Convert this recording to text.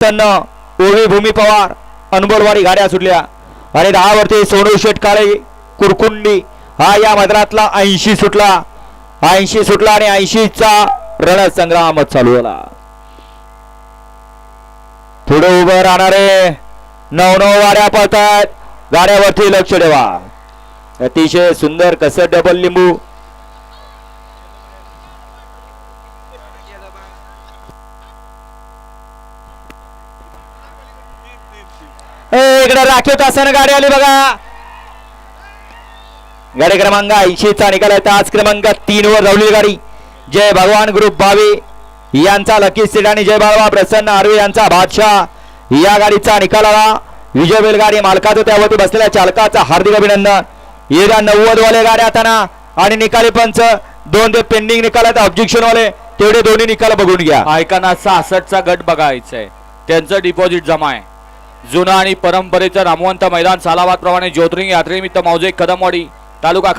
तन्न ओवी भूमी पवार अनबोलवारी गाड्या सुटल्या. आणि दहा वरती सोनू शेट काळे कुरकुंडी हा या मैदानातला ऐंशी सुटला. ऐंशी सुटला आणि ऐंशीचा रणसंग्राम चालू झाला. पुढे उभं राहणारे नऊ नऊ गाड्या पळतात गाड्यावरती लक्ष ठेवा. अतिशय सुंदर कसं डबल लिंबू इकडे राखीव तासानं गाडी आली बघा. गाडी क्रमांक ऐंशी चा निकाल आहे. आज क्रमांक तीन वर धावलेली गाडी. जय भगवान ग्रुप भावे यांचा लकी सीट आणि जय बाबा प्रसन्न आर्वे यांचा बादशाह. या गाडीचा निकाल आला. विजय बैलगाडी मालकाचं त्यावरती बसलेल्या चालकाचं हार्दिक अभिनंदन. येत्या नव्वद वाले गाड्या आता आणि निकाली पंच. दोन ते पेंडिंग निकाल आहेत. ऑब्जेक्शन वाले. तेवढे दोन्ही निकाल बघून घ्या. ऐकांना सहासष्टचा गट बघायचा आहे त्यांचं डिपॉझिट जमा आहे. जुना आणि परंपरेचं नामवंत मैदान सालाबाद प्रमाणे ज्योतिर्लिंग यात्रेनिमित्त मौजे कदमवाडी तालुका